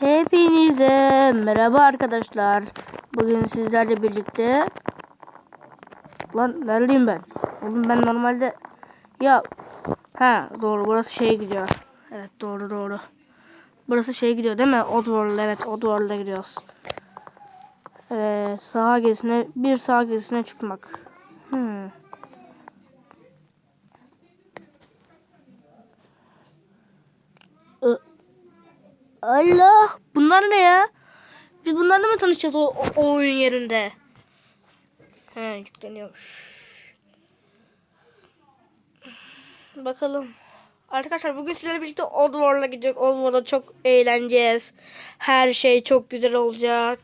Hepinize merhaba arkadaşlar. Bugün sizlerle birlikte Lan neredeyim ben? Oğlum ben normalde ya ha doğru burası şeye gidiyor. Evet doğru doğru. Burası şeye gidiyor değil mi? Oddworld evet Oddworld'a gidiyoruz. Evet sağa gezisine bir sağa gezisine çıkmak. Hmm. Allah bunlar ne ya? Biz bunlarla mı tanışacağız o, o, oyun yerinde? He yükleniyormuş. Bakalım. Arkadaşlar bugün sizlerle birlikte Oddworld'a gidiyoruz. Oddworld'a çok eğleneceğiz. Her şey çok güzel olacak.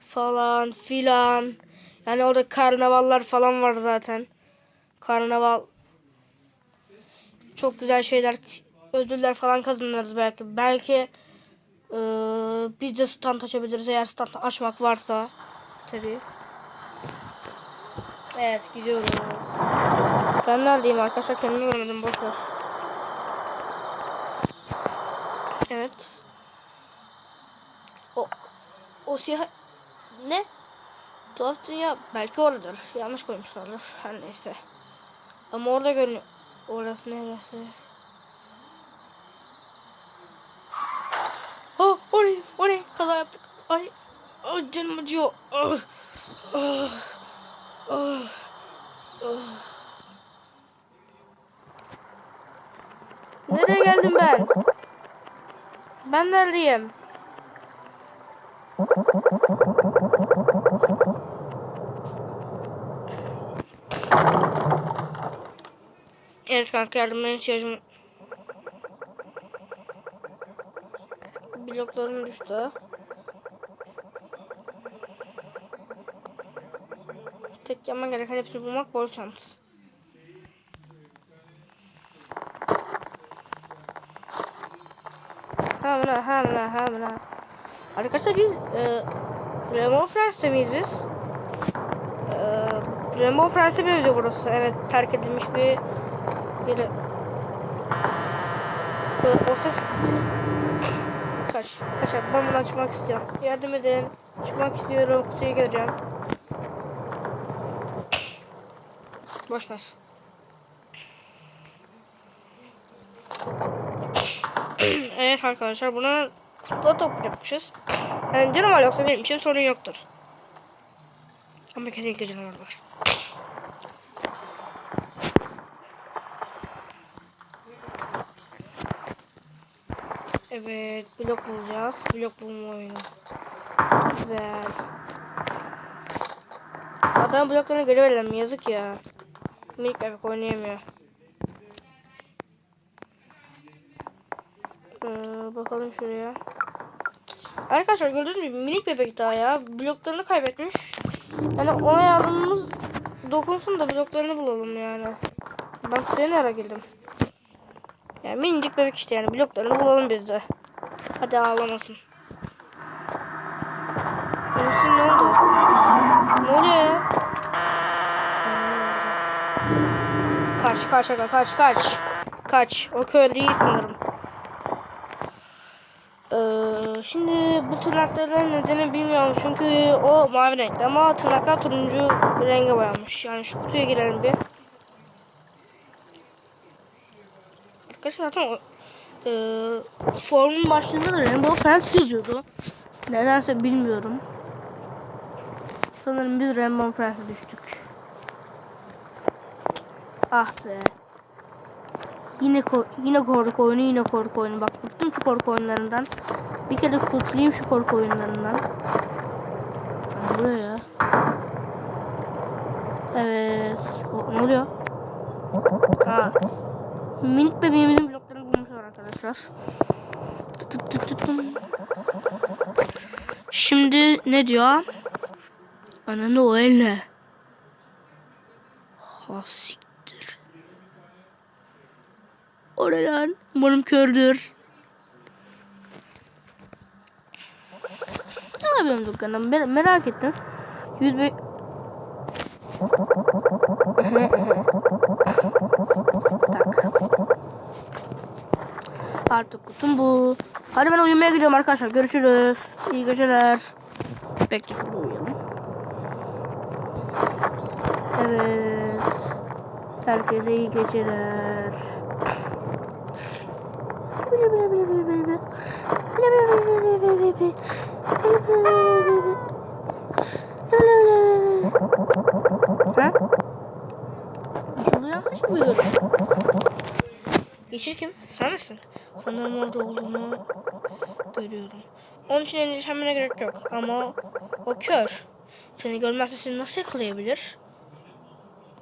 Falan filan. Yani orada karnavallar falan var zaten. Karnaval. Çok güzel şeyler, ödüller falan kazanırız belki. Belki eee, biz de stand açabiliriz eğer stand açmak varsa. Tabii. Evet gidiyoruz. Ben neredeyim arkadaşlar kendimi görmedim boş ver. Evet. O o siyah ne? Tuhaf dünya belki oradadır. Yanlış koymuşlardır. Her neyse. Ama orada görünüyor. Orası neresi? O ne? O ne? Kaza yaptık. Ay. Ay canım acıyor. Ah. Ah. Ah. Ah. Nereye geldim ben? Ben neredeyim? Evet kanka yardımına ihtiyacım Bloklarım düştü. Tek yapman gereken hepsini bulmak bol şans. Hamla hamla hamla. Arkadaşlar biz e, Remo Friends'te miyiz biz? E, Remo Friends'e benziyor burası. Evet terk edilmiş bir bir e, o ses kaç kaç ben bunu açmak istiyorum. Yardım edin. Çıkmak istiyorum. Kutuya gireceğim. Boş ver. evet arkadaşlar buna kutuda toplayacakmışız. Yani canavar yoksa benim için sorun yoktur. Ama kesinlikle canavar var. Evet blok bulacağız. Blok bulma oyunu. Güzel. Adam bloklarını geri verelim yazık ya. Minik bebek oynayamıyor. Ee, bakalım şuraya. Arkadaşlar gördüğünüz gibi minik bebek daha ya. Bloklarını kaybetmiş. Yani ona yardımımız dokunsun da bloklarını bulalım yani. Ben ne ara girdim? Yani minicik bebek işte yani bloklarını bulalım biz de. Hadi ağlamasın. Yunus'un ne oldu? Ne oluyor ya? Kaç kaç kaç kaç. Kaç. O köy değil sanırım. Ee, şimdi bu tırnakların nedeni bilmiyorum çünkü o mavi renkli ama tırnaklar turuncu renge boyanmış. Yani şu kutuya girelim bir. Arkadaşlar zaten e, formun başlığında da Rainbow Friends yazıyordu. Nedense bilmiyorum. Sanırım biz Rainbow Friends'e düştük. Ah be. Yine yine korku oyunu yine korku oyunu. Bak bıktım şu korku oyunlarından. Bir kere kurtulayım şu korku oyunlarından. Buraya. Evet. O, ne oluyor? Ha. Minik bebeğimizin bloklarını bulmuşlar arkadaşlar. Tut tut tut tut. Şimdi ne diyor? Ananı elle. Ha siktir. O ne lan? Umarım kördür. Ne yapıyorum dükkanım? Ben merak ettim. Yüz be... Artık kutum bu. Hadi ben uyumaya gidiyorum arkadaşlar. Görüşürüz. İyi geceler. Bekle şurada uyuyalım. Evet. Herkese iyi geceler. Ha? Yeşil uyanmış gibi görünüyor. Yeşil kim? Sen misin? Sanırım orada olduğunu görüyorum. Onun için endişelenmene gerek yok. Ama o kör. Seni görmezse seni nasıl yakalayabilir?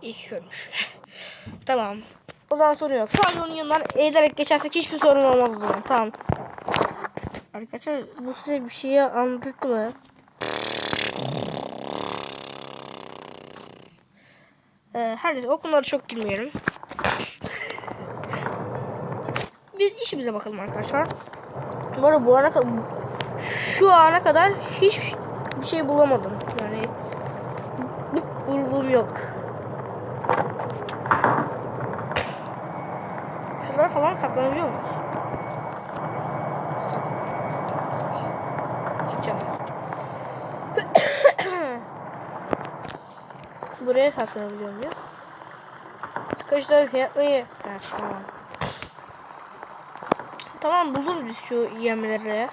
İyi ki görmüş. tamam. O zaman sorun yok. Sadece onun yanından eğilerek geçersek hiçbir sorun olmaz o zaman. Tamam. Arkadaşlar bu size bir şeyi anlattı mı? Ee, her neyse o konulara çok girmeyelim. Biz işimize bakalım arkadaşlar. Bu arada bu ana şu ana kadar hiç bir şey bulamadım. Yani bir bulduğum yok. Şunlara falan saklanabiliyor muyuz? Buraya saklanabiliyor muyuz? Sıkıştırıp yapmayı. Ha, tamam. Tamam buluruz biz şu yemleri.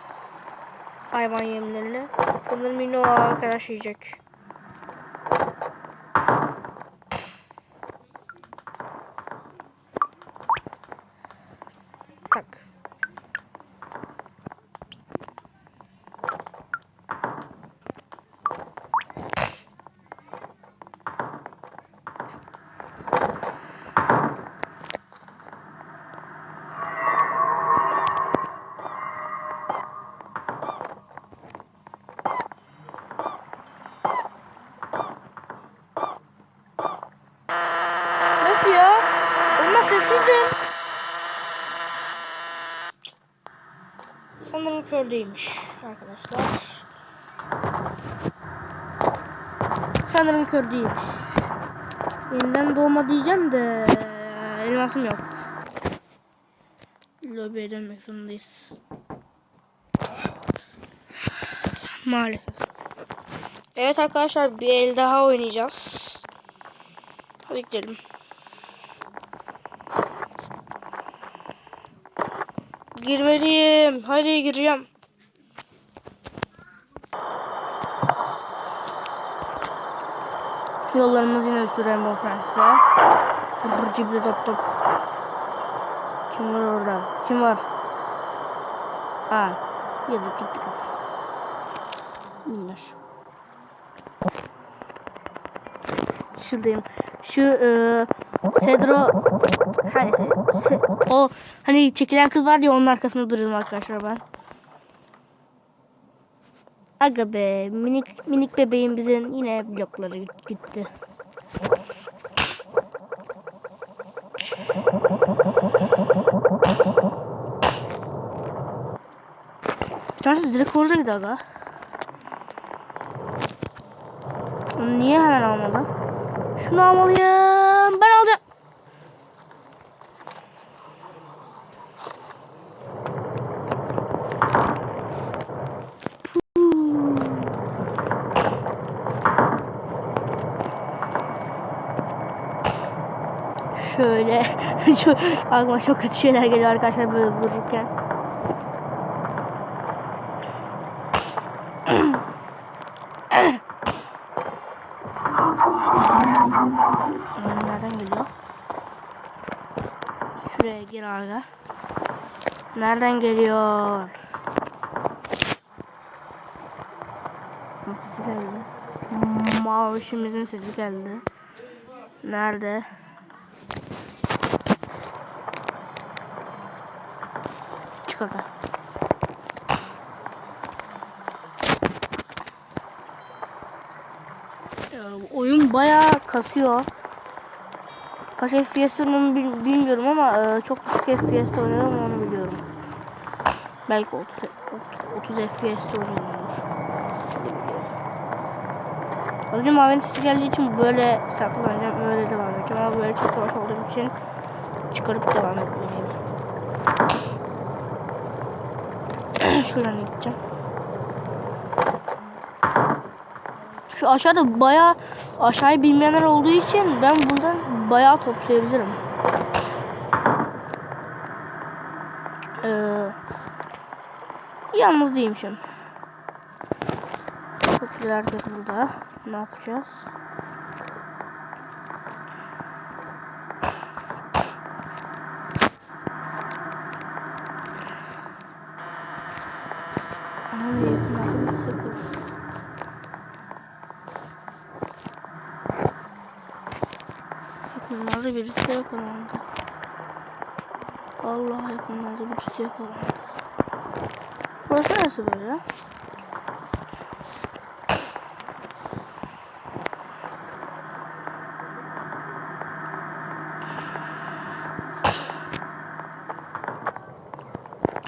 Hayvan yemlerini. Sanırım yine o arkadaş yiyecek. Tak. Nasıl ya? Onlar sessizdim. Değilmiş arkadaşlar. Sanırım kör değilmiş. Yeniden doğma diyeceğim de elmasım yok. Lobiye dönmek zorundayız. Maalesef. Evet arkadaşlar bir el daha oynayacağız. Hadi gidelim. Girmeliyim. Hadi gireceğim. Yollarımız yine Rainbow Friends'e. Brr cibli top top. Kim var orada? Kim var? Ha. Yazık gitti kız. Minnoş. Şuradayım. Şu e, her neyse. Se- o hani çekilen kız var ya onun arkasında duruyorum arkadaşlar ben. Aga be minik minik bebeğimizin yine blokları gitti. Cansız direkt oradaydı aga. Onu Niye hemen almadı? Şunu almalıyım. Ben Şöyle şu aklıma çok kötü şeyler geliyor arkadaşlar böyle vururken. Nereden geliyor? Şuraya gir arka. Nereden geliyor? Sesi geldi. Mavişimizin sesi geldi. Nerede? Çık aga. Ya, bu oyun bayağı kasıyor. Kaç FPS bil- bilmiyorum ama e, çok düşük FPS'te oynuyorum onu biliyorum. Belki 30, 30 FPS'te oynuyorumdur. Az önce mavinin sesi geldiği için böyle saklanacağım, öyle devam edeceğim ama böyle çok yavaş olduğum için çıkarıp devam etmeliyim. Şuradan gideceğim. Şu aşağıda baya aşağıyı bilmeyenler olduğu için ben buradan bayağı toplayabilirim. Ee, yalnız değilim şimdi. Güzel herkes burada. Ne yapacağız? Ama ne yakınlarda bir sıkıntı. Yakınlarda birisi yakalandı. Allah yakınlarda birisi yakalandı. Burası nasıl böyle?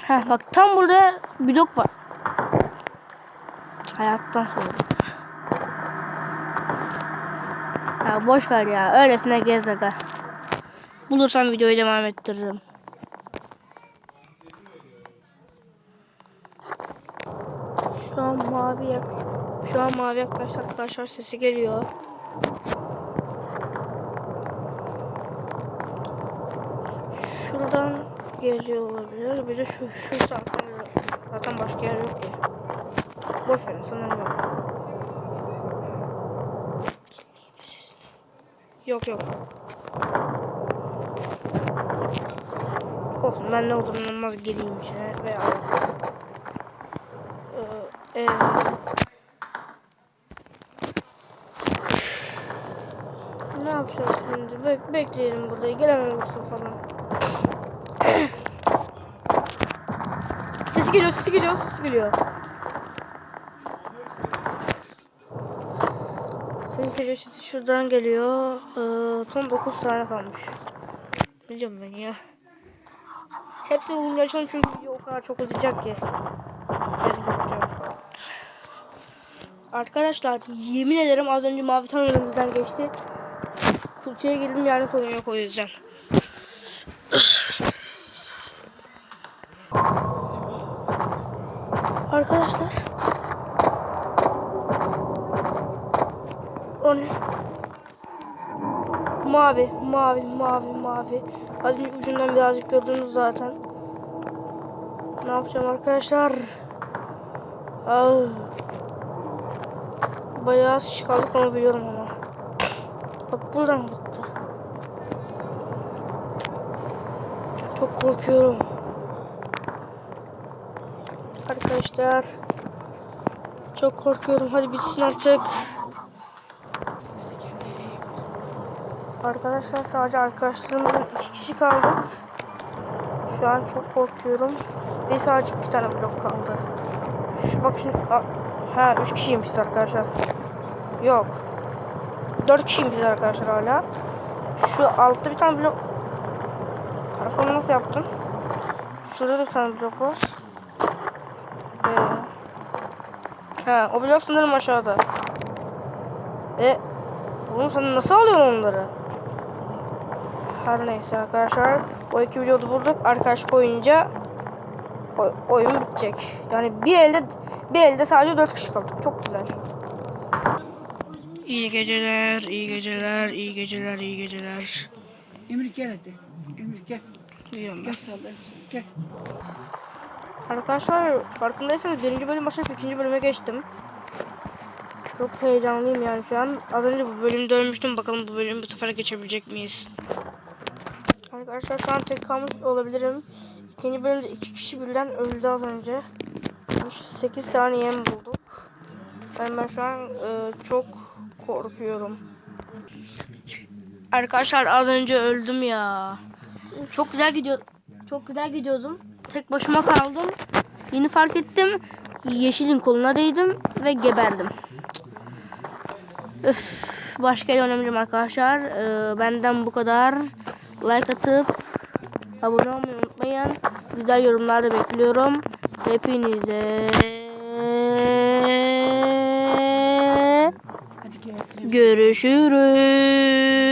Ha bak tam burada blok var. Hayattan sonra. Boş ver ya. Öylesine gez aga. Bulursam videoyu devam ettiririm. Şu an mavi yak Şu an mavi yaklaştı arkadaşlar sesi geliyor. Şuradan geliyor olabilir. Bir de şu şu zaten zaten başka yer yok ki. Boş verin sanırım yok. Yok yok. Olsun ben ne olduğunu olmaz gireyim içine veya ee, ee, ne yapacağız şimdi? Bek bekleyelim burada. Gelemem falan. sesi geliyor, sesi geliyor, sesi geliyor. Geliyor, sesi şuradan geliyor. Ee, son 9 tane kalmış. Ne diyorum ben ya? Hepsini açalım çünkü video o kadar çok uzayacak ki. Arkadaşlar yemin ederim az önce mavi tam önümüzden geçti. Kutuya girdim yani sorun yok o yüzden. Arkadaşlar. O ne? Mavi, mavi, mavi, mavi. Az önce ucundan birazcık gördünüz zaten. Ne yapacağım arkadaşlar? Ah. Bayağı şiş kaldık onu biliyorum ama. Bak buradan gitti. Çok korkuyorum. Arkadaşlar. Çok korkuyorum. Hadi bitsin artık. Arkadaşlar sadece arkadaşlarımızın iki kişi kaldı. Şu an çok korkuyorum. Ve sadece iki tane blok kaldı. Şu bak şimdi. Ha üç kişiymişiz arkadaşlar. Yok. Dört kişiymişiz arkadaşlar hala. Şu altta bir tane blok. Telefonu nasıl yaptın? Şurada da bir tane blok var. Ee, ha o blok sanırım aşağıda. E Oğlum sen nasıl alıyorsun onları? Her neyse arkadaşlar. O iki videoda bulduk. Arkadaş koyunca oyun bitecek. Yani bir elde bir elde sadece dört kişi kaldık. Çok güzel. İyi geceler, iyi geceler, iyi geceler, iyi geceler. Emir gel hadi. Emir gel. Duyuyorum. Gel sallarsın. Gel. Arkadaşlar farkındaysanız birinci bölüm başlayıp ikinci bölüme geçtim. Çok heyecanlıyım yani şu an. Az önce bu bölümde ölmüştüm. Bakalım bu bölümü bu sefer geçebilecek miyiz? Arkadaşlar şu an tek kalmış olabilirim. İkinci bölümde iki kişi birden öldü az önce. 8 tane yem bulduk. Ben, ben şu an e, çok korkuyorum. Arkadaşlar az önce öldüm ya. Çok güzel gidiyor. Çok güzel gidiyordum. Tek başıma kaldım. Yeni fark ettim. Yeşilin koluna değdim ve geberdim. Öf, başka oynamayacağım arkadaşlar. Ee, benden bu kadar. Like atıp abone olmayı unutmayın. Güzel yorumlar da bekliyorum. Hepinize görüşürüz.